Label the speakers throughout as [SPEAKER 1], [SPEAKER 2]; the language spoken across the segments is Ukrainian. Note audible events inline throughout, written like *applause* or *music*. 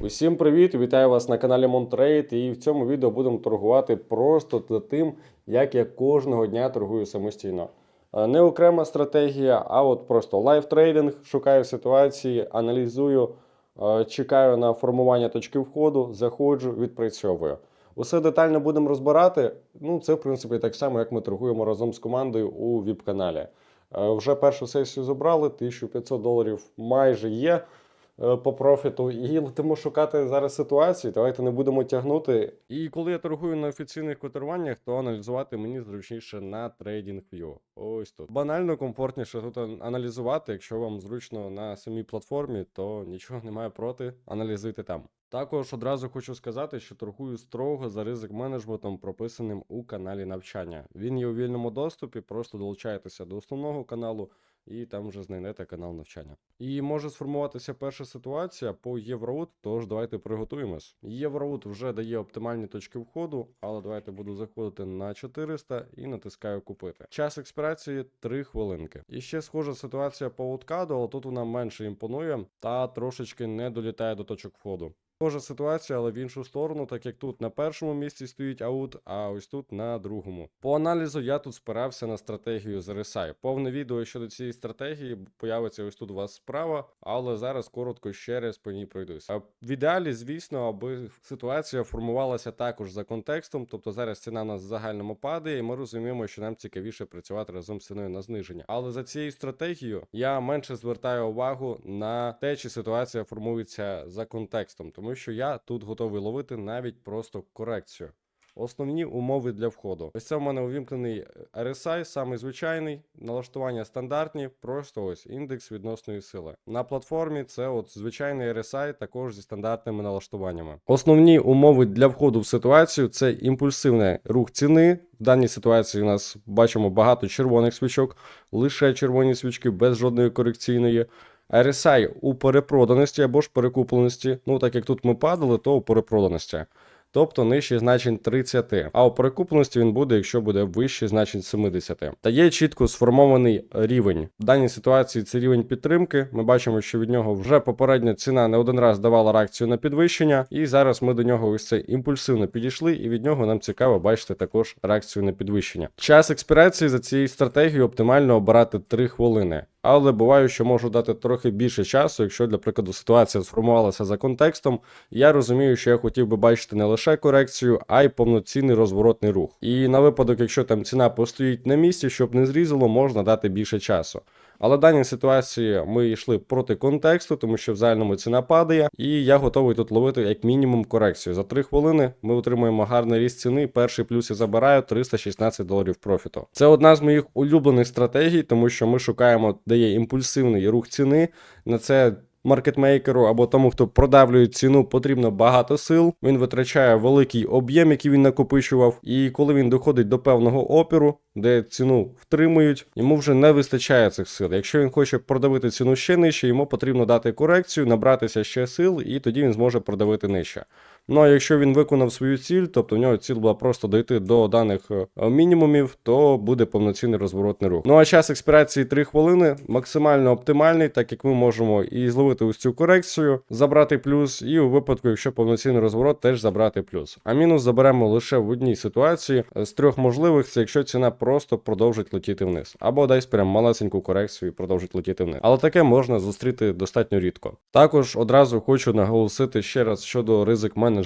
[SPEAKER 1] Усім привіт! Вітаю вас на каналі Монтрейд. І в цьому відео будемо торгувати просто за тим, як я кожного дня торгую самостійно. Е, Не окрема стратегія, а от просто лайв-трейдинг, шукаю ситуації, аналізую, е, чекаю на формування точки входу, заходжу, відпрацьовую. Усе детально будемо розбирати. Ну, це, в принципі, так само, як ми торгуємо разом з командою у ВІП-каналі. Е, Вже першу сесію забрали, 1500 доларів майже є по профіту. І летимо шукати зараз ситуацію. Давайте не будемо тягнути. І коли я торгую на офіційних котируваннях, то аналізувати мені зручніше на TradingView. Ось тут. Банально комфортніше тут аналізувати. Якщо вам зручно на самій платформі, то нічого немає проти. Аналізуйте там. Також одразу хочу сказати, що торгую строго за ризик менеджментом, прописаним у каналі навчання. Він є у вільному доступі, просто долучайтеся до основного каналу і там вже знайдете канал навчання. І може сформуватися перша ситуація по Євроут, тож давайте приготуємось. Євроут вже дає оптимальні точки входу, але давайте буду заходити на 400 і натискаю купити. Час експірації 3 хвилинки. І ще схожа ситуація по Уткаду, але тут вона менше імпонує та трошечки не долітає до точок входу. Схожа ситуація, але в іншу сторону, так як тут на першому місці стоїть аут, а ось тут на другому. По аналізу я тут спирався на стратегію з. Повне відео щодо цієї стратегії появиться ось тут у вас справа, але зараз коротко ще раз по ній пройдусь. В ідеалі, звісно, аби ситуація формувалася також за контекстом, тобто зараз ціна у нас загальному падає, і ми розуміємо, що нам цікавіше працювати разом з ціною на зниження. Але за цією стратегією я менше звертаю увагу на те, чи ситуація формується за контекстом, тому що я тут готовий ловити навіть просто корекцію. Основні умови для входу. Ось це в мене увімкнений RSI, самий звичайний, налаштування стандартні, просто ось індекс відносної сили. На платформі це от звичайний RSI, також зі стандартними налаштуваннями. Основні умови для входу в ситуацію це імпульсивний рух ціни. В даній ситуації у нас бачимо багато червоних свічок, лише червоні свічки без жодної корекційної. RSI у перепроданості або ж перекупленості. Ну, так як тут ми падали, то у перепроданості. Тобто нижче значень 30, а у перекупленості він буде, якщо буде вище значень 70. Та є чітко сформований рівень. В даній ситуації це рівень підтримки. Ми бачимо, що від нього вже попередня ціна не один раз давала реакцію на підвищення, і зараз ми до нього ось це імпульсивно підійшли, і від нього нам цікаво бачити також реакцію на підвищення. Час експірації за цією стратегією оптимально обирати 3 хвилини. Але буває, що можу дати трохи більше часу, якщо, для прикладу, ситуація сформувалася за контекстом. Я розумію, що я хотів би бачити не лише корекцію, а й повноцінний розворотний рух. І на випадок, якщо там ціна постоїть на місці, щоб не зрізало, можна дати більше часу. Але в даній ситуації ми йшли проти контексту, тому що в загальному ціна падає, і я готовий тут ловити як мінімум корекцію. За 3 хвилини ми отримуємо гарний ріст ціни. Перший плюс я забираю 316 доларів профіту. Це одна з моїх улюблених стратегій, тому що ми шукаємо, де є імпульсивний рух ціни. На це маркетмейкеру або тому, хто продавлює ціну, потрібно багато сил. Він витрачає великий об'єм, який він накопичував. І коли він доходить до певного опіру, де ціну втримують, йому вже не вистачає цих сил. Якщо він хоче продавити ціну ще нижче, йому потрібно дати корекцію, набратися ще сил, і тоді він зможе продавити нижче. Ну а якщо він виконав свою ціль, тобто в нього ціль була просто дойти до даних е, мінімумів, то буде повноцінний розворотний рух. Ну а час експірації 3 хвилини максимально оптимальний, так як ми можемо і зловити ось цю корекцію, забрати плюс, і у випадку, якщо повноцінний розворот, теж забрати плюс. А мінус заберемо лише в одній ситуації е, з трьох можливих, це якщо ціна просто продовжить летіти вниз, або дасть прям малесеньку корекцію і продовжить летіти вниз. Але таке можна зустріти достатньо рідко. Також одразу хочу наголосити ще раз щодо ризик менеджменту,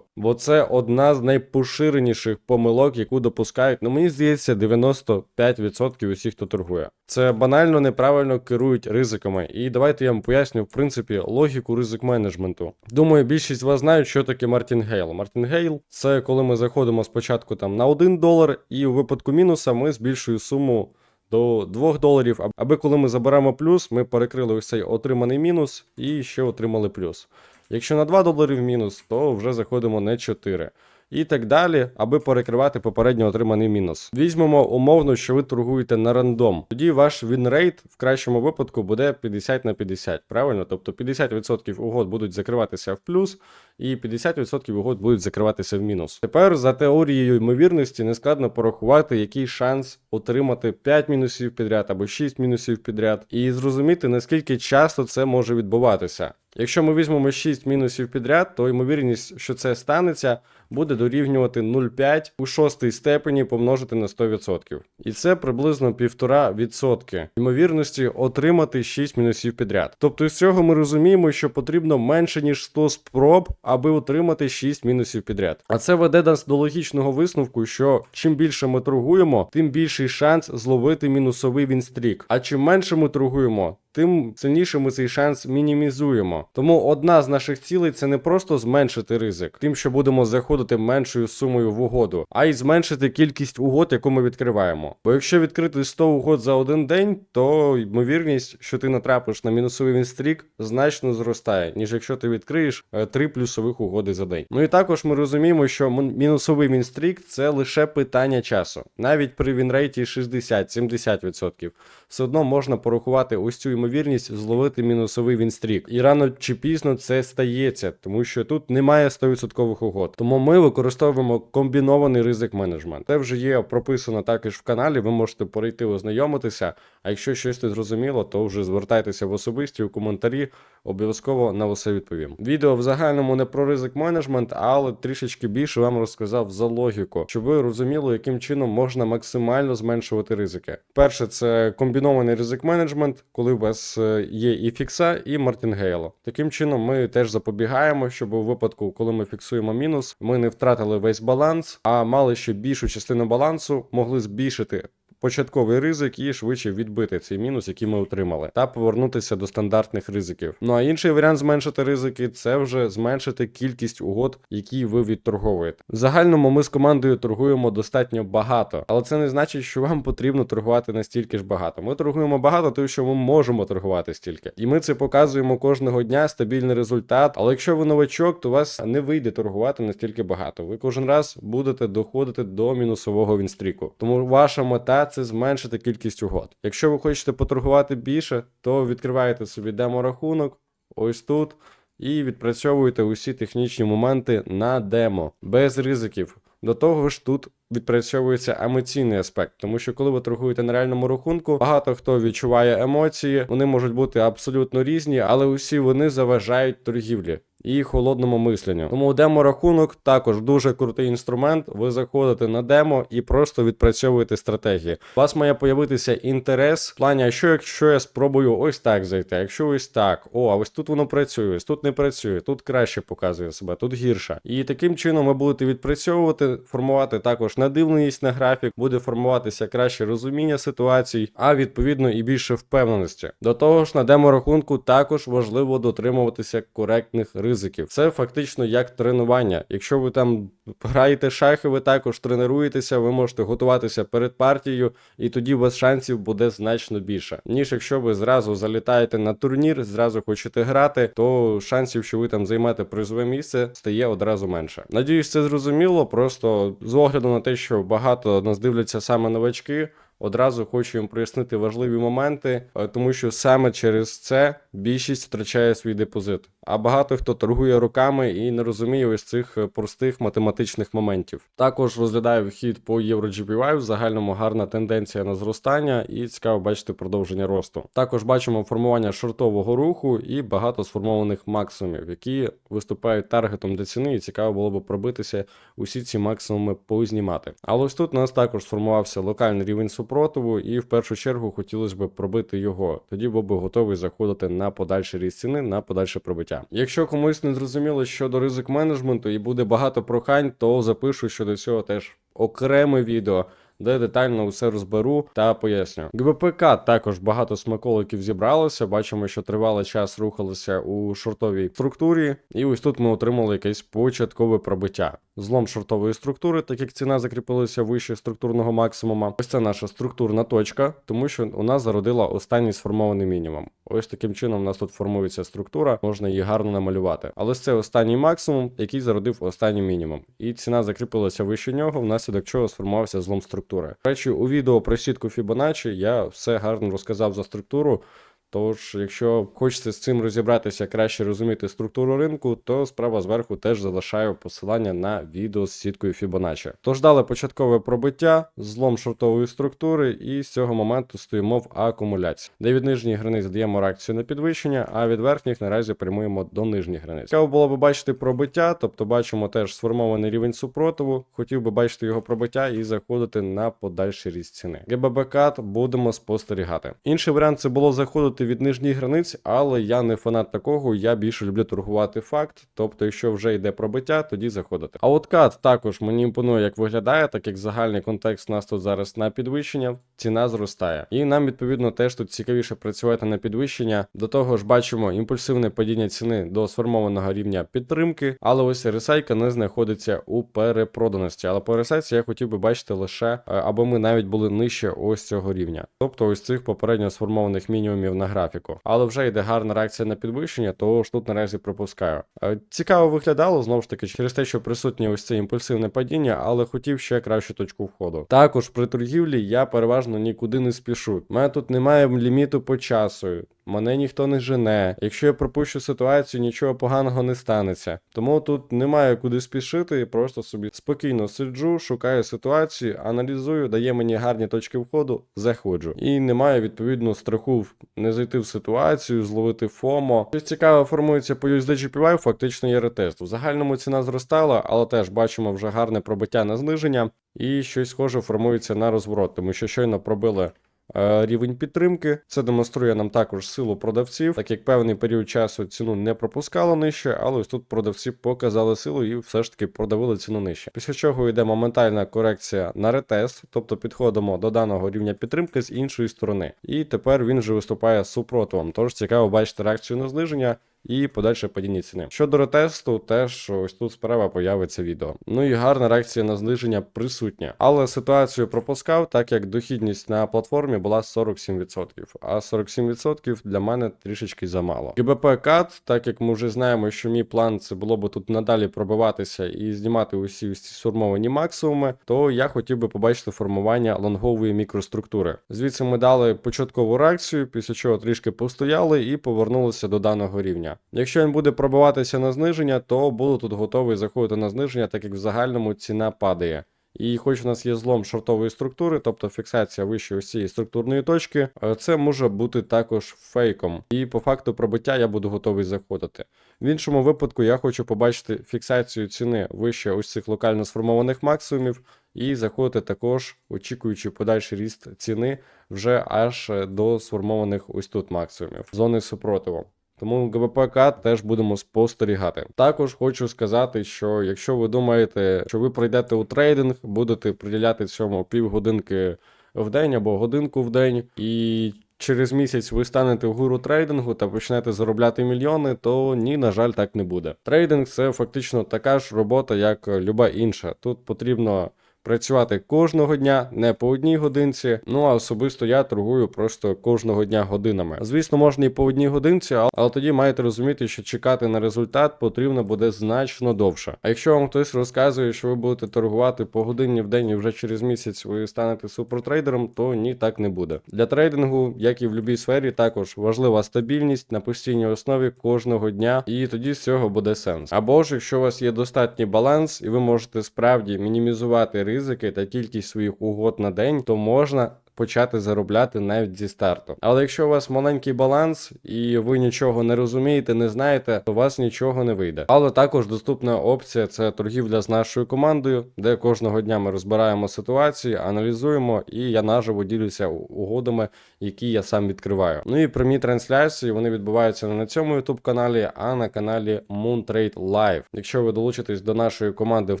[SPEAKER 1] бо це одна з найпоширеніших помилок, яку допускають, ну мені здається, 95% усіх, хто торгує. Це банально неправильно керують ризиками. І давайте я вам поясню, в принципі, логіку ризик менеджменту. Думаю, більшість з вас знають, що таке Мартінгейл. Мартінгейл це коли ми заходимо спочатку там на 1 долар, і у випадку мінуса ми збільшуємо суму. До 2 доларів, аби коли ми заберемо плюс, ми перекрили ось цей отриманий мінус і ще отримали плюс. Якщо на 2 долари в мінус, то вже заходимо на 4. І так далі, аби перекривати попередньо отриманий мінус. Візьмемо умовно, що ви торгуєте на рандом. Тоді ваш вінрейт в кращому випадку буде 50 на 50, правильно? Тобто 50% угод будуть закриватися в плюс, і 50% угод будуть закриватися в мінус. Тепер за теорією ймовірності нескладно порахувати, який шанс отримати 5 мінусів підряд або 6 мінусів підряд, і зрозуміти, наскільки часто це може відбуватися. Якщо ми візьмемо 6 мінусів підряд, то ймовірність, що це станеться, буде дорівнювати 0,5 у шостій степені помножити на 100%. І це приблизно 1,5% ймовірності отримати 6 мінусів підряд. Тобто з цього ми розуміємо, що потрібно менше ніж 100 спроб, аби отримати 6 мінусів підряд. А це веде нас до логічного висновку, що чим більше ми торгуємо, тим більший шанс зловити мінусовий вінстрік. А чим менше ми торгуємо, тим сильніше ми цей шанс мінімізуємо. Тому одна з наших цілей це не просто зменшити ризик, тим, що будемо заходити меншою сумою в угоду, а й зменшити кількість угод, яку ми відкриваємо. Бо якщо відкрити 100 угод за один день, то ймовірність, що ти натрапиш на мінусовий вінстрік, значно зростає, ніж якщо ти відкриєш е, три плюсових угоди за день. Ну і також ми розуміємо, що мінусовий вінстрік це лише питання часу. Навіть при вінрейті 60-70% все одно можна порахувати ось цю ймовірність зловити мінусовий вінстрік. І рано чи пізно це стається, тому що тут немає 100% угод. Тому ми використовуємо комбінований ризик менеджмент. Це вже є прописано також в каналі. Ви можете перейти ознайомитися. А якщо щось не зрозуміло, то вже звертайтеся в особисті у коментарі. Обов'язково на все відповім. Відео в загальному не про ризик менеджмент, але трішечки більше вам розказав за логіку, щоб ви розуміли, яким чином можна максимально зменшувати ризики. Перше, це комбінований ризик менеджмент, коли у вас е, є і фікса, і мартінгейло. Таким чином, ми теж запобігаємо, щоб у випадку, коли ми фіксуємо мінус, ми не втратили весь баланс, а мали ще більшу частину балансу, могли збільшити початковий ризик і швидше відбити цей мінус, який ми отримали, та повернутися до стандартних ризиків. Ну а інший варіант зменшити ризики це вже зменшити кількість угод, які ви відторговуєте. В загальному ми з командою торгуємо достатньо багато, але це не значить, що вам потрібно торгувати настільки ж багато. Ми торгуємо багато, тому що ми можемо торгувати стільки, і ми це показуємо кожного дня. Стабільний результат. Але якщо ви новачок, то вас не вийде торгувати настільки багато. Ви кожен раз будете доходити до мінусового вінстріку. Тому ваша мета це зменшити кількість угод. Якщо ви хочете поторгувати більше, то відкриваєте собі демо-рахунок ось тут. І відпрацьовуєте усі технічні моменти на демо без ризиків. До того ж, тут відпрацьовується емоційний аспект, тому що коли ви торгуєте на реальному рахунку, багато хто відчуває емоції, вони можуть бути абсолютно різні, але усі вони заважають торгівлі. І холодному мисленню. Тому демо-рахунок також дуже крутий інструмент. Ви заходите на демо і просто відпрацьовуєте стратегії. У вас має появитися інтерес в плані, а що якщо я спробую ось так зайти, якщо ось так, о, а ось тут воно працює, ось тут не працює, тут краще показує себе, тут гірше. І таким чином ви будете відпрацьовувати, формувати також надивленість на графік, буде формуватися краще розуміння ситуацій, а відповідно і більше впевненості. До того ж, на демо-рахунку також важливо дотримуватися коректних ризиків. Це фактично як тренування. Якщо ви там граєте шахи, ви також тренуєтеся, ви можете готуватися перед партією, і тоді у вас шансів буде значно більше. Ніж якщо ви зразу залітаєте на турнір, зразу хочете грати, то шансів, що ви там займете призове місце, стає одразу менше. Надіюсь, це зрозуміло. Просто з огляду на те, що багато нас дивляться саме новачки. Одразу хочу їм прояснити важливі моменти, е, тому що саме через це більшість втрачає свій депозит. А багато хто торгує руками і не розуміє ось цих е, простих математичних моментів. Також розглядаю вхід по EuroGPY, в загальному гарна тенденція на зростання, і цікаво бачити продовження росту. Також бачимо формування шортового руху і багато сформованих максимумів, які виступають таргетом до ціни, і цікаво було б пробитися усі ці максимуми познімати. Але ось тут у нас також сформувався локальний рівень супротиву, і в першу чергу хотілося б пробити його. Тоді був би готовий заходити на подальший ріст ціни, на подальше пробиття. Якщо комусь не зрозуміло щодо ризик менеджменту і буде багато прохань, то запишу щодо цього теж окреме відео. Де детально все розберу та поясню. ГБПК також багато смаколиків зібралося. Бачимо, що тривалий час рухалися у шортовій структурі, і ось тут ми отримали якесь початкове пробиття. Злом шортової структури, так як ціна закріпилася вище структурного максимума. Ось це наша структурна точка, тому що у нас зародила останній сформований мінімум. Ось таким чином у нас тут формується структура, можна її гарно намалювати. Але це останній максимум, який зародив останній мінімум. І ціна закріпилася вище нього, внаслідок чого сформувався злом структури. До речі, у відео про сітку Fibonacci я все гарно розказав за структуру. Тож, якщо хочеться з цим розібратися, краще розуміти структуру ринку, то справа зверху теж залишаю посилання на відео з сіткою Fibonacci. Тож дали початкове пробиття, злом шортової структури, і з цього моменту стоїмо в акумуляції, де від нижніх границь даємо реакцію на підвищення, а від верхніх наразі прямуємо до нижніх границь. Цікаво було би бачити пробиття, тобто бачимо теж сформований рівень супротиву. Хотів би бачити його пробиття і заходити на подальший ріст ціни. ГББ кат будемо спостерігати. Інший варіант це було заходити від нижніх границь, але я не фанат такого. Я більше люблю торгувати факт. Тобто, якщо вже йде пробиття, тоді заходити. А от кат також мені імпонує, як виглядає, так як загальний контекст у нас тут зараз на підвищення, ціна зростає. І нам відповідно теж тут цікавіше працювати на підвищення. До того ж, бачимо імпульсивне падіння ціни до сформованого рівня підтримки, але ось ресайка не знаходиться у перепроданості. Але по ресайці я хотів би бачити лише, е, аби ми навіть були нижче ось цього рівня, тобто ось цих попередньо сформованих мінімумів на графіку. Але вже йде гарна реакція на підвищення, то ж тут наразі пропускаю. Е, Цікаво виглядало знову ж таки через те, що присутнє ось це імпульсивне падіння, але хотів ще кращу точку входу. Також при торгівлі я переважно нікуди не спішу. У мене тут немає ліміту по часу. Мене ніхто не жене. Якщо я пропущу ситуацію, нічого поганого не станеться. Тому тут немає куди спішити, просто собі спокійно сиджу, шукаю ситуацію, аналізую, дає мені гарні точки входу, заходжу. І немає відповідно страху не зайти в ситуацію, зловити ФОМО. Щось цікаве формується по USDGPY, фактично є ретест. В загальному ціна зростала, але теж бачимо вже гарне пробиття на зниження. І щось схоже формується на розворот, тому що щойно пробили рівень підтримки. Це демонструє нам також силу продавців, так як певний період часу ціну не пропускало нижче, але ось тут продавці показали силу і все ж таки продавили ціну нижче. Після чого йде моментальна корекція на ретест, тобто підходимо до даного рівня підтримки з іншої сторони. І тепер він вже виступає супротивом. Тож цікаво бачити реакцію на зниження. І подальше падіння ціни. Щодо ретесту, теж ось тут справа появиться відео. Ну і гарна реакція на зниження присутня. Але ситуацію пропускав, так як дохідність на платформі була 47%. А 47% для мене трішечки замало. ГБП кат, так як ми вже знаємо, що мій план це було би тут надалі пробиватися і знімати усі ці сформовані максимуми, то я хотів би побачити формування лонгової мікроструктури. Звідси ми дали початкову реакцію, після чого трішки постояли і повернулися до даного рівня. Якщо він буде пробиватися на зниження, то буду тут готовий заходити на зниження, так як в загальному ціна падає. І хоч у нас є злом шортової структури, тобто фіксація вище ось цієї структурної точки, е, це може бути також фейком. І по факту пробиття я буду готовий заходити. В іншому випадку я хочу побачити фіксацію ціни вище ось цих локально сформованих максимумів, і заходити також, очікуючи подальший ріст ціни вже аж е, до сформованих ось тут максимумів зони супротиву. Тому ГБПК теж будемо спостерігати. Також хочу сказати, що якщо ви думаєте, що ви прийдете у трейдинг, будете приділяти цьому півгодинки в день або годинку в день, і через місяць ви станете в гуру трейдингу та почнете заробляти мільйони, то ні, на жаль, так не буде. Трейдинг це фактично така ж робота, як люба інша. Тут потрібно працювати кожного дня, не по одній годинці. Ну а особисто я торгую просто кожного дня годинами. Звісно, можна і по одній годинці, але тоді маєте розуміти, що чекати на результат потрібно буде значно довше. А якщо вам хтось розказує, що ви будете торгувати по годині в день і вже через місяць ви станете супертрейдером, то ні, так не буде. Для трейдингу, як і в будь-якій сфері, також важлива стабільність на постійній основі кожного дня, і тоді з цього буде сенс. Або ж якщо у вас є достатній баланс, і ви можете справді мінімізувати ризики та кількість своїх угод на день, то можна. Почати заробляти навіть зі старту. Але якщо у вас маленький баланс і ви нічого не розумієте, не знаєте, то у вас нічого не вийде. Але також доступна опція це торгівля з нашою командою, де кожного дня ми розбираємо ситуації, аналізуємо, і я наживо ділюся угодами, які я сам відкриваю. Ну і прямі трансляції вони відбуваються не на цьому youtube каналі, а на каналі Moontrade Live. Якщо ви долучитесь до нашої команди в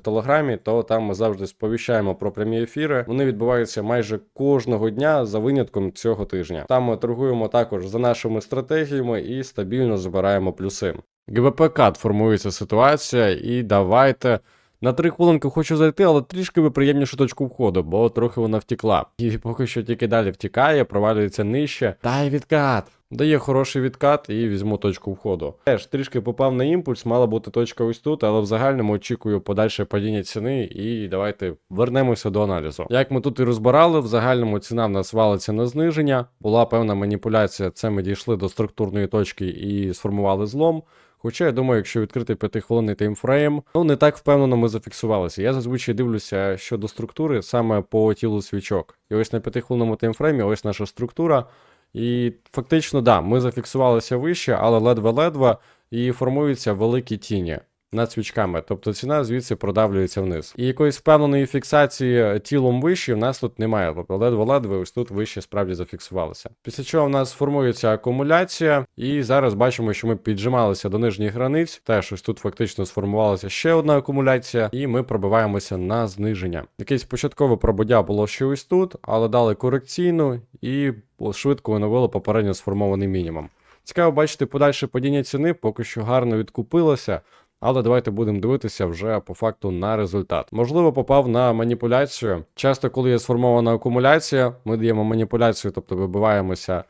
[SPEAKER 1] Телеграмі, то там ми завжди сповіщаємо про прямі ефіри. Вони відбуваються майже кожного дня за винятком цього тижня. Там ми торгуємо також за нашими стратегіями і стабільно збираємо плюси. ГВП кат формується ситуація, і давайте. На три хвилинки хочу зайти, але трішки ви приємнішу точку входу, бо трохи вона втікла. І поки що тільки далі втікає, провалюється нижче. Дай відкат. Дає хороший відкат і візьму точку входу. Теж трішки попав на імпульс, мала бути точка ось тут, але в загальному очікую подальше падіння ціни. І давайте вернемося до аналізу. Як ми тут і розбирали, в загальному ціна в нас валиться на зниження. Була певна маніпуляція. Це ми дійшли до структурної точки і сформували злом. Хоча я думаю, якщо відкрити 5-хвилинний таймфрейм, ну не так впевнено ми зафіксувалися. Я зазвичай дивлюся щодо структури саме по тілу свічок. І ось на 5-хвилинному таймфреймі ось наша структура. І фактично, да, ми зафіксувалися вище, але ледве-ледве і формуються великі тіні над свічками. Тобто ціна звідси продавлюється вниз. І якоїсь впевненої фіксації тілом вище в нас тут немає. Тобто ледве-ледве ось тут вище справді зафіксувалися. Після чого в нас формується акумуляція, і зараз бачимо, що ми піджималися до нижніх границь. Теж ось тут фактично сформувалася ще одна акумуляція, і ми пробиваємося на зниження. Якесь початкове пробуття було ще ось тут, але дали корекційну і швидко оновило попередньо сформований мінімум. Цікаво бачити подальше падіння ціни, поки що гарно відкупилося. Але давайте будемо дивитися вже по факту на результат. Можливо, попав на маніпуляцію. Часто, коли є сформована акумуляція, ми даємо маніпуляцію, тобто вибиваємося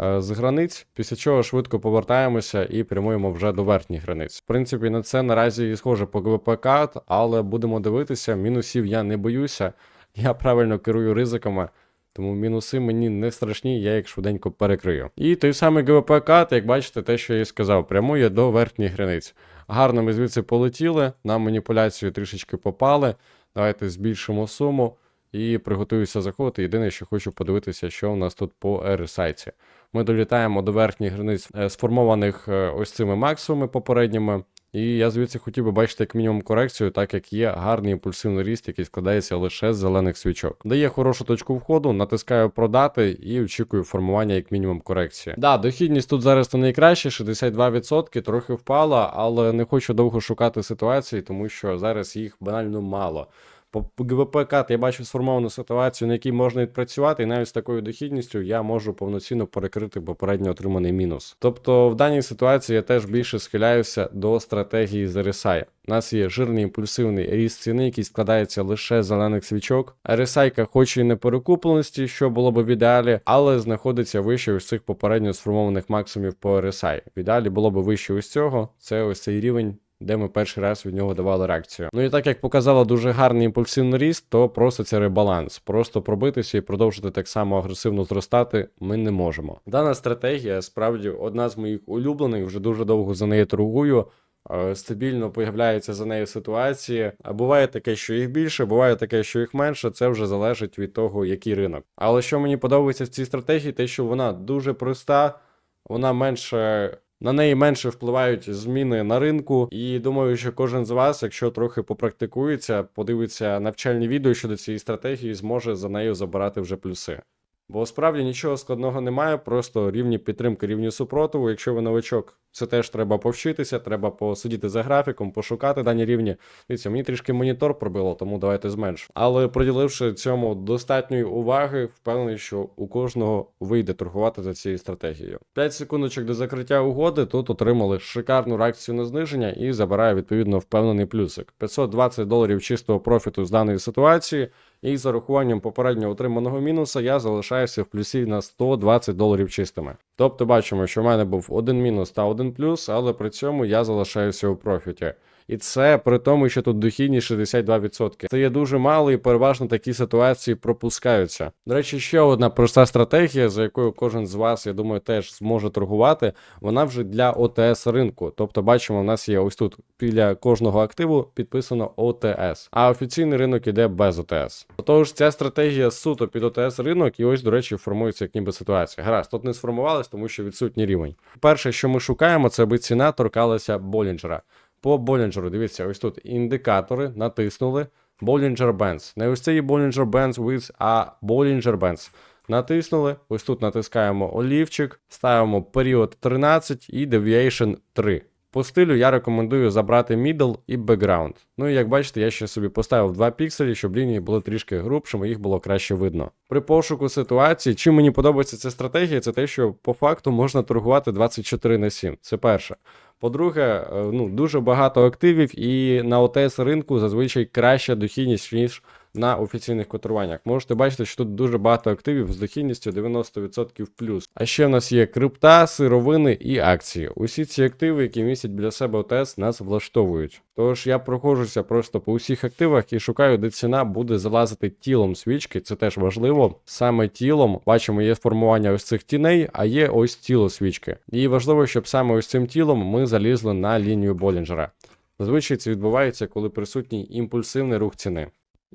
[SPEAKER 1] е, з границь, після чого швидко повертаємося і прямуємо вже до верхніх границь. В принципі, на це наразі і схоже по ГВП кат, але будемо дивитися. Мінусів я не боюся. Я правильно керую ризиками. Тому мінуси мені не страшні, я їх швиденько перекрию. І той самий ГВП кат, як бачите, те, що я і сказав, прямує до верхніх границь. Гарно ми звідси полетіли, на маніпуляцію трішечки попали. Давайте збільшимо суму і приготуюся заходити. Єдине, що хочу подивитися, що у нас тут по RSI. Ми долітаємо до верхніх границь е, сформованих е, ось цими максимумами попередніми. І я звідси хотів би бачити як мінімум корекцію, так як є гарний імпульсивний ріст, який складається лише з зелених свічок. Дає хорошу точку входу, натискаю продати і очікую формування як мінімум корекції. Да, дохідність тут зараз не найкраще, 62%, трохи впала, але не хочу довго шукати ситуації, тому що зараз їх банально мало. По ГВП кат я бачу сформовану ситуацію, на якій можна відпрацювати, і навіть з такою дохідністю я можу повноцінно перекрити попередньо отриманий мінус. Тобто в даній ситуації я теж більше схиляюся до стратегії з RSI. У нас є жирний імпульсивний ріст ціни, який складається лише з зелених свічок. RSI хоч і не перекупленості, що було б в ідеалі, але знаходиться вище ось цих попередньо сформованих максимумів по RSI. В ідеалі було б вище ось цього. Це ось цей рівень де ми перший раз від нього давали реакцію. Ну і так як показала дуже гарний імпульсивний ріст, то просто це ребаланс. Просто пробитися і продовжити так само агресивно зростати ми не можемо. Дана стратегія справді одна з моїх улюблених, вже дуже довго за нею торгую. Е, Стабільно появляються за нею ситуації. А буває таке, що їх більше, буває таке, що їх менше. Це вже залежить від того, який ринок. Але що мені подобається в цій стратегії, те, що вона дуже проста, вона менше на неї менше впливають зміни на ринку, і думаю, що кожен з вас, якщо трохи попрактикується, подивиться навчальні відео щодо цієї стратегії, зможе за нею забирати вже плюси. Бо справді нічого складного немає, просто рівні підтримки, рівні супротиву. Якщо ви новачок, це теж треба повчитися, треба посидіти за графіком, пошукати дані рівні. Дивіться, мені трішки монітор пробило, тому давайте зменшу. Але приділивши цьому достатньої уваги, впевнений, що у кожного вийде торгувати за цією стратегією. 5 секундочок до закриття угоди. Тут отримали шикарну реакцію на зниження і забирає відповідно впевнений плюсик. 520 доларів чистого профіту з даної ситуації. І з урахуванням попередньо отриманого мінуса я залишаюся в плюсі на 120 доларів чистими. Тобто бачимо, що в мене був один мінус та один плюс, але при цьому я залишаюся у профіті. І це при тому, що тут дохідність 62%. Це є дуже мало і переважно такі ситуації пропускаються. До речі, ще одна проста стратегія, за якою кожен з вас, я думаю, теж зможе торгувати. Вона вже для ОТС ринку. Тобто, бачимо, у нас є ось тут біля кожного активу підписано ОТС, а офіційний ринок іде без ОТС. Тож ця стратегія суто під ОТС ринок, і ось, до речі, формується як ніби ситуація. Гаразд, тут не сформувалась, тому що відсутній рівень. Перше, що ми шукаємо, це аби ціна торкалася Болінджера. По Болінджеру, дивіться, ось тут індикатори натиснули. Bollinger Bands. Не ось цей Bollinger Bands with, а Bollinger Bands. Натиснули. Ось тут натискаємо олівчик, ставимо період 13 і Deviation 3. По стилю я рекомендую забрати middle і background. Ну і як бачите, я ще собі поставив 2 пікселі, щоб лінії були трішки грубшими, їх було краще видно. При пошуку ситуації, чим мені подобається ця стратегія, це те, що по факту можна торгувати 24 на 7. Це перше. По-друге, е, ну дуже багато активів, і на ОТС ринку зазвичай краща дохідність, ніж на офіційних котируваннях. Можете бачити, що тут дуже багато активів з дохідністю 90% плюс. А ще в нас є крипта, сировини і акції. Усі ці активи, які містять біля себе ОТС, нас влаштовують. Тож я проходжуся просто по усіх активах і шукаю, де ціна буде залазити тілом свічки. Це теж важливо. Саме тілом бачимо, є формування ось цих тіней, а є ось тіло свічки. І важливо, щоб саме ось цим тілом ми залізли на лінію Болінджера. Зазвичай це відбувається, коли присутній імпульсивний рух ціни.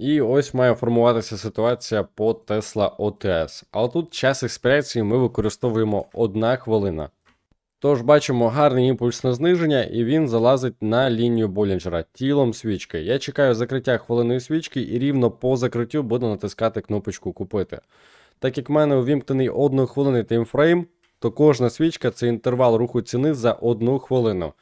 [SPEAKER 1] І ось має формуватися ситуація по Tesla OTS. Але тут час експірації ми використовуємо 1 хвилина. Тож бачимо гарний імпульс на зниження, і він залазить на лінію Болінджера тілом свічки. Я чекаю закриття хвилиної свічки і рівно по закриттю буду натискати кнопочку Купити. Так як в мене увімкнений 1 хвилини таймфрейм, то кожна свічка це інтервал руху ціни за 1 хвилину.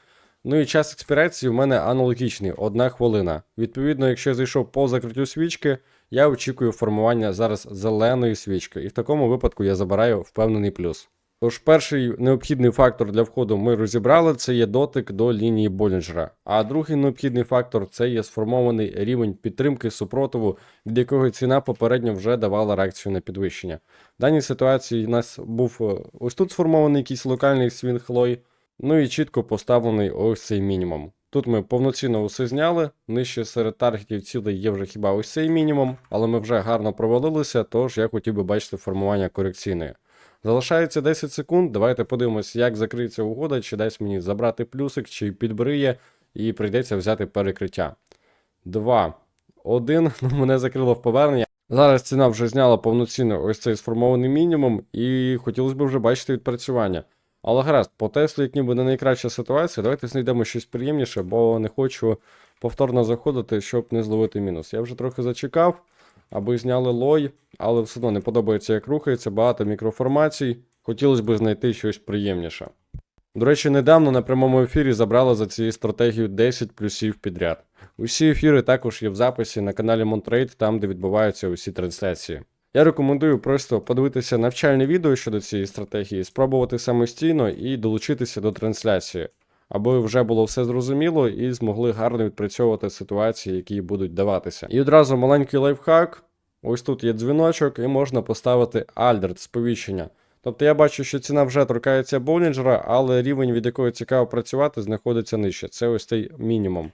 [SPEAKER 1] Ну і час експірації в мене аналогічний 1 хвилина. Відповідно, якщо я зайшов по закриттю свічки, я очікую формування зараз зеленої свічки, і в такому випадку я забираю впевнений плюс. Тож перший необхідний фактор для входу ми розібрали, це є дотик до лінії Болінджера. А другий необхідний фактор це є сформований рівень підтримки супротиву, від якого ціна попередньо вже давала реакцію на підвищення. В даній ситуації у нас був е, ось тут сформований якийсь локальний свінг-лой, ну і чітко поставлений ось цей мінімум. Тут ми повноцінно усе зняли. Нижче серед таргетів цілей є вже хіба ось цей мінімум, але ми вже гарно провалилися, тож я хотів би бачити формування корекційної. Залишається 10 секунд. Давайте подивимось, як закриється угода, чи дасть мені забрати плюсик, чи підбриє, і прийдеться взяти перекриття. 2. 1. *laughs* Ну, мене закрило в повернення. Зараз ціна вже зняла повноцінно ось цей сформований мінімум, і хотілося б вже бачити відпрацювання. Але гаразд, по Теслі, як ніби не найкраща ситуація, давайте знайдемо щось приємніше, бо не хочу повторно заходити, щоб не зловити мінус. Я вже трохи зачекав, аби зняли лой, але все одно не подобається, як рухається, багато мікроформацій. Хотілося б знайти щось приємніше. До речі, недавно на прямому ефірі забрали за цією стратегією 10 плюсів підряд. Усі ефіри також є в записі на каналі Монтрейд, там де відбуваються усі трансляції. Я рекомендую просто подивитися навчальне відео щодо цієї стратегії, спробувати самостійно і долучитися до трансляції, аби вже було все зрозуміло і змогли гарно відпрацьовувати ситуації, які будуть даватися. І одразу маленький лайфхак. Ось тут є дзвіночок, і можна поставити альдерт сповіщення. Тобто я бачу, що ціна вже торкається Болінджера, але рівень, від якого цікаво працювати, знаходиться нижче. Це ось цей мінімум.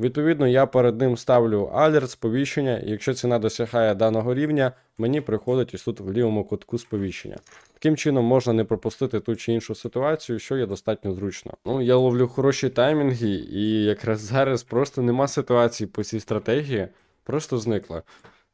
[SPEAKER 1] Відповідно, я перед ним ставлю алерт, сповіщення, і якщо ціна досягає даного рівня, мені приходить ось тут в лівому кутку сповіщення. Таким чином можна не пропустити ту чи іншу ситуацію, що є достатньо зручно. Ну, я ловлю хороші таймінги, і якраз зараз просто нема ситуації по цій стратегії, просто зникла.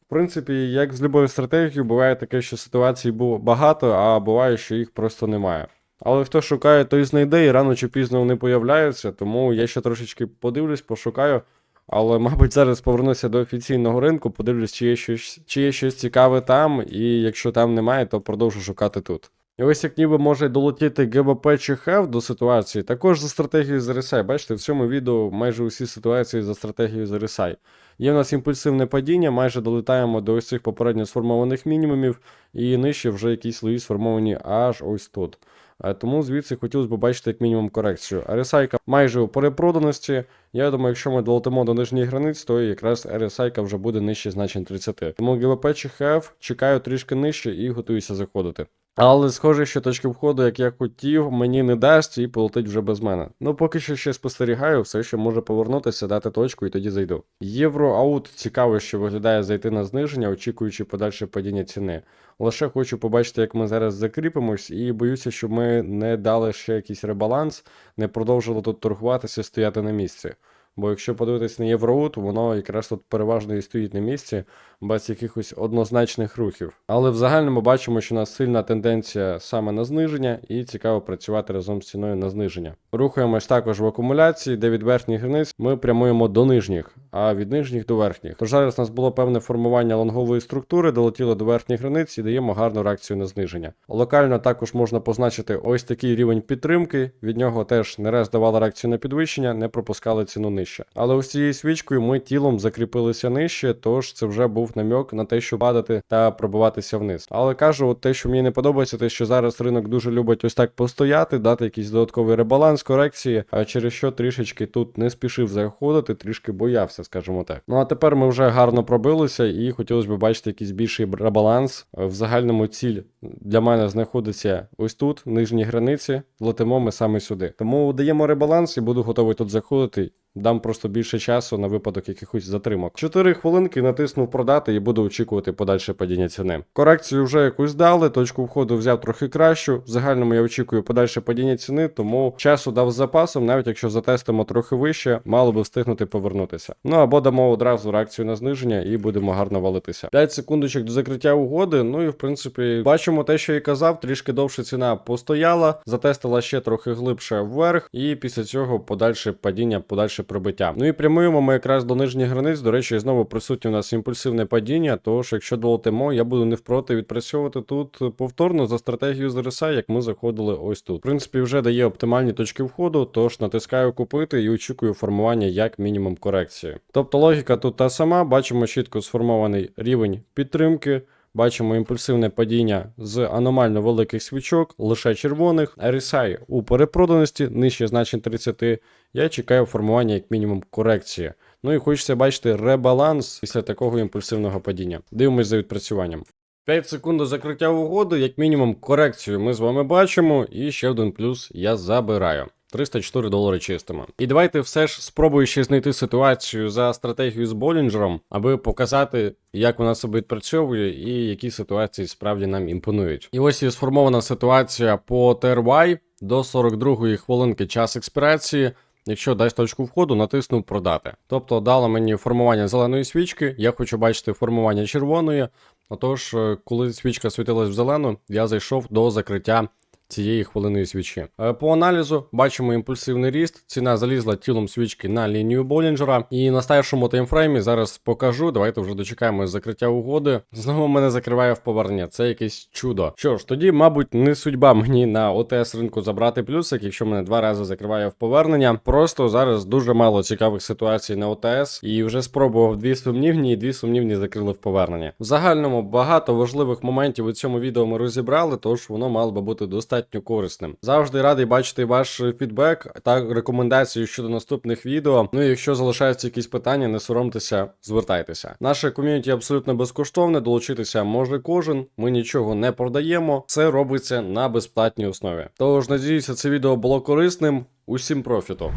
[SPEAKER 1] В принципі, як з любою стратегією, буває таке, що ситуацій було багато, а буває, що їх просто немає. Але хто шукає, той знайде і рано чи пізно вони появляються, тому я ще трошечки подивлюсь, пошукаю. Але, *laughs* мабуть, зараз повернуся до офіційного ринку, подивлюсь, чи є щось, чи є щось цікаве там, і якщо там немає, то продовжу шукати тут. І ось як ніби може долетіти ГБП чи ХЕВ до ситуації, також за стратегією з RSI. Бачите, в цьому відео майже усі ситуації за стратегією з RSI. Є в нас імпульсивне падіння, майже долетаємо до ось цих попередньо сформованих мінімумів, і нижче вже якісь слої сформовані аж ось тут. Е, Тому звідси хотілося б бачити як мінімум корекцію. RSI майже у перепроданості. Я думаю, якщо ми долетимо до нижніх границь, то якраз RSI вже буде нижче значень 30. Тому ГВП чи ХФ чекаю трішки нижче і готуюся заходити. Але схоже, що точки входу, як я хотів, мені не дасть і полетить вже без мене. Ну поки що ще спостерігаю, все ще може повернутися, дати точку і тоді зайду. Євроаут цікаво, що виглядає зайти на зниження, очікуючи подальше падіння ціни. Лише хочу побачити, як ми зараз закріпимось, і боюся, щоб ми не дали ще якийсь ребаланс, не продовжили тут торгуватися, стояти на місці. Бо якщо подивитись на євроут, воно якраз тут переважно і стоїть на місці, без якихось однозначних рухів. Але в загальному бачимо, що у нас сильна тенденція саме на зниження, і цікаво працювати разом з ціною на зниження. Рухаємось також в акумуляції, де від верхніх границь ми прямуємо до нижніх, а від нижніх до верхніх. Тож зараз у нас було певне формування лонгової структури, долетіло до верхніх границь і даємо гарну реакцію на зниження. Локально також можна позначити ось такий рівень підтримки. Від нього теж не раз давала реакцію на підвищення, не пропускали ціну нижче. Але ось цією свічкою ми тілом закріпилися нижче, тож це вже був намік на те, що падати та пробиватися вниз. Але кажу, от те, що мені не подобається, те, що зараз ринок дуже любить ось так постояти, дати якийсь додатковий ребаланс, корекції, а через що трішечки тут не спішив заходити, трішки боявся, скажімо так. Ну а тепер ми вже гарно пробилися, і хотілося б бачити якийсь більший ребаланс. В загальному ціль для мене знаходиться ось тут, в нижній границі. Летимо ми саме сюди. Тому даємо ребаланс і буду готовий тут заходити. Дам просто більше часу на випадок якихось затримок. Чотири хвилинки натиснув продати і буду очікувати подальше падіння ціни. Корекцію вже якусь дали, точку входу взяв трохи кращу. В загальному я очікую подальше падіння ціни, тому часу дав з запасом, навіть якщо затестимо трохи вище, мало би встигнути повернутися. Ну або дамо одразу реакцію на зниження і будемо гарно валитися. 5 секундочок до закриття угоди. Ну і в принципі бачимо те, що і казав, трішки довше ціна постояла, затестила ще трохи глибше вверх, і після цього подальше падіння, подальше пробиття. Ну і прямуємо ми якраз до нижніх границь. До речі, знову присутнє у нас імпульсивне падіння. Тож, якщо долетимо, я буду не впроти відпрацьовувати тут повторно за стратегію з як ми заходили ось тут. В принципі, вже дає оптимальні точки входу, тож натискаю купити і очікую формування як мінімум корекції. Тобто логіка тут та сама, бачимо чітко сформований рівень підтримки. Бачимо імпульсивне падіння з аномально великих свічок, лише червоних. RSI у перепроданості нижче значень 30. Я чекаю формування як мінімум корекції. Ну і хочеться бачити ребаланс після такого імпульсивного падіння. Дивимось за відпрацюванням. 5 секунд до закриття угоди, як мінімум корекцію ми з вами бачимо, і ще один плюс я забираю. 304 долари чистимо. І давайте все ж спробую ще знайти ситуацію за стратегією з Болінджером, аби показати, як вона себе відпрацьовує і які ситуації справді нам імпонують. І ось і сформована ситуація по TRY до 42-ї хвилинки час експірації. Якщо дасть точку входу, натиснув продати. Тобто дало мені формування зеленої свічки, я хочу бачити формування червоної. Отож, е, коли свічка світилась в зелену, я зайшов до закриття цієї хвилиної свічі. Е, По аналізу бачимо імпульсивний ріст. Ціна залізла тілом свічки на лінію Болінджера. І на старшому таймфреймі зараз покажу. Давайте вже дочекаємо закриття угоди. Знову мене закриває в повернення. Це якесь чудо. Що ж, тоді, мабуть, не судьба мені на ОТС ринку забрати плюсик, якщо мене два рази закриває в повернення. Просто зараз дуже мало цікавих ситуацій на ОТС, і вже спробував дві сумнівні, і дві сумнівні закрили в повернення. В загальному багато важливих моментів у цьому відео ми розібрали, тож воно мало би бути достатньо корисним. Завжди радий бачити ваш фідбек та рекомендації щодо наступних відео. Ну і якщо залишаються якісь питання, не соромтеся, звертайтеся. Наше ком'юніті абсолютно безкоштовне, долучитися може кожен. Ми нічого не продаємо. Це робиться на безплатній основі. Тож надіюся, це відео було корисним. Усім профіту.